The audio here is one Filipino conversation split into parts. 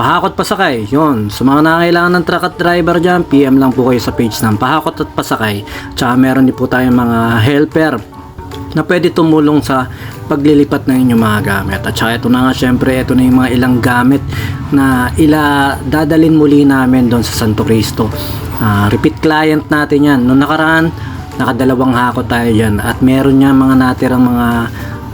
Pahakot Pasakay, yun. Sa mga nangailangan ng truck at driver dyan, PM lang po kayo sa page ng Pahakot at Pasakay. Tsaka meron din po tayong mga helper na pwede tumulong sa paglilipat ng inyong mga gamit. At saka ito na nga syempre, ito na yung mga ilang gamit na ila dadalin muli namin doon sa Santo Cristo. Ah, repeat client natin yan. Noong nakaraan, nakadalawang hakot tayo dyan. At meron niya mga natirang mga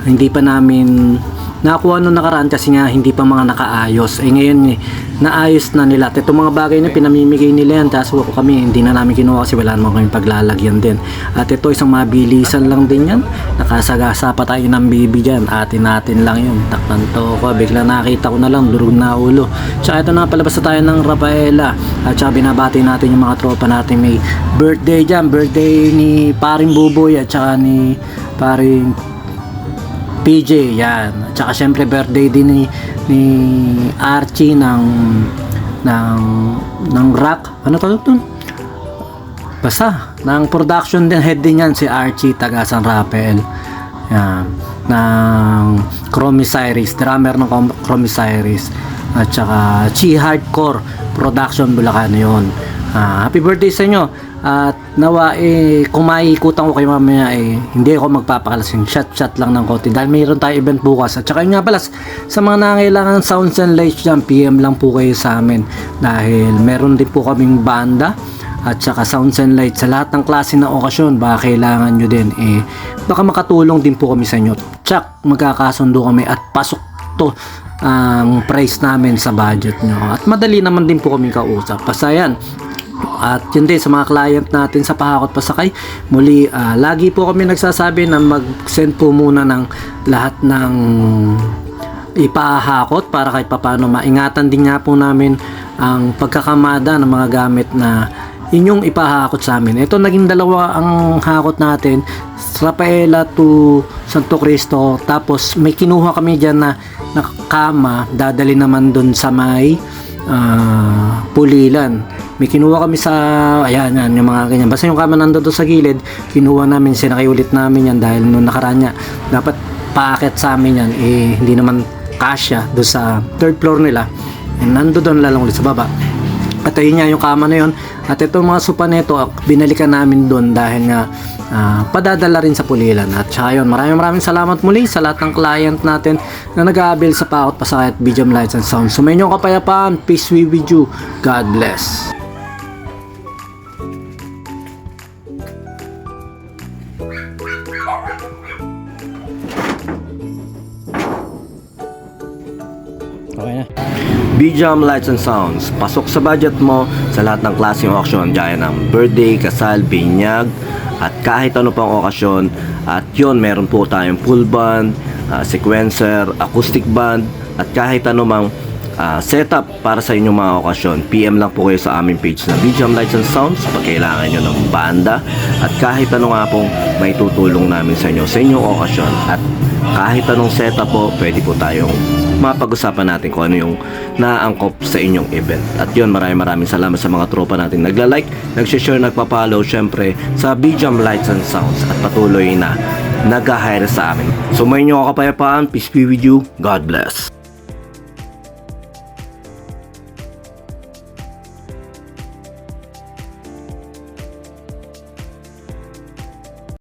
hindi pa namin nakuha nung nakaraan kasi nga hindi pa mga nakaayos. Eh ngayon eh, naayos na nila. At mga bagay na pinamimigay nila yan, tapos kami hindi na namin kinuha kasi wala naman kami paglalagyan din. At ito isang mabilisan lang din yan. Nakasagasa pa tayo ng baby dyan. Atin natin lang yun. Takpan to ko. Bigla nakita ko na lang, durog na ulo. Tsaka ito na palabas na tayo ng Rafaela. At tsaka binabati natin yung mga tropa natin may birthday dyan. Birthday ni paring Buboy at tsaka ni paring PJ, yan. Tsaka syempre birthday din ni, ni Archie ng ng ng rock. Ano tawag doon? Basta, ng production din head din yan si Archie taga San Rafael. Yan. Ng Chromisyrus, drummer ng Chrom- Chromisyrus. At saka Chi Hardcore Production Bulacan yun. Ah, happy birthday sa inyo. At nawa eh kung maikutan ko kayo mamaya eh hindi ako magpapakalasing shot shot lang ng konti. Dahil mayroon tayo event bukas. At saka yun nga pala sa mga nangailangan ng sounds and lights dyan PM lang po kayo sa amin. Dahil meron din po kaming banda at saka sounds and lights sa lahat ng klase ng okasyon. Baka kailangan nyo din eh baka makatulong din po kami sa inyo. Tsak magkakasundo kami at pasok to ang price namin sa budget nyo. At madali naman din po kami kausap. Basta yan at yun din sa mga client natin sa Pahakot Pasakay muli ah, lagi po kami nagsasabi na mag-send po muna ng lahat ng ipahakot para kahit papano maingatan din nga po namin ang pagkakamada ng mga gamit na inyong ipahakot sa amin. Ito naging dalawa ang hakot natin Rafaela to Santo Cristo tapos may kinuha kami dyan na, na kama dadali naman dun sa may ah, pulilan. May kinuha kami sa ayan yan yung mga ganyan. Basta yung kama nandun doon sa gilid kinuha namin sinakiulit namin yan dahil nung nakaraan niya dapat paakit sa amin yan eh hindi naman kasya doon sa third floor nila. And nando doon lalang ulit sa baba at ayun nga yung kama na yun. At itong mga sopa nito binalikan namin doon dahil nga ah, padadala rin sa pulilan. At saka yun maraming maraming salamat muli sa lahat ng client natin na nag-aabil sa Pakot Pasakay at BGM Lights and Sound. Sumayin yung kapayapaan. Peace be with you. God bless BJAM Lights and Sounds. Pasok sa budget mo sa lahat ng klaseng okasyon gaya ng birthday, kasal, binyag, at kahit ano pang okasyon. At yon meron po tayong full band, ah, sequencer, acoustic band, at kahit ano mang ah, setup para sa inyong mga okasyon. PM lang po kayo sa aming page na BJAM Lights and Sounds pag kailangan nyo ng banda at kahit ano nga pong may tutulong namin sa inyo sa inyong okasyon. At kahit anong setup po, pwede po tayong mapag-usapan natin kung ano yung naangkop sa inyong event. At yun, maraming maraming salamat sa mga tropa natin nagla-like, nag-share, nagpa-follow, syempre sa BJAM Lights and Sounds at patuloy na nag-hire sa amin. So may nyo kapayapaan, peace be with you, God bless.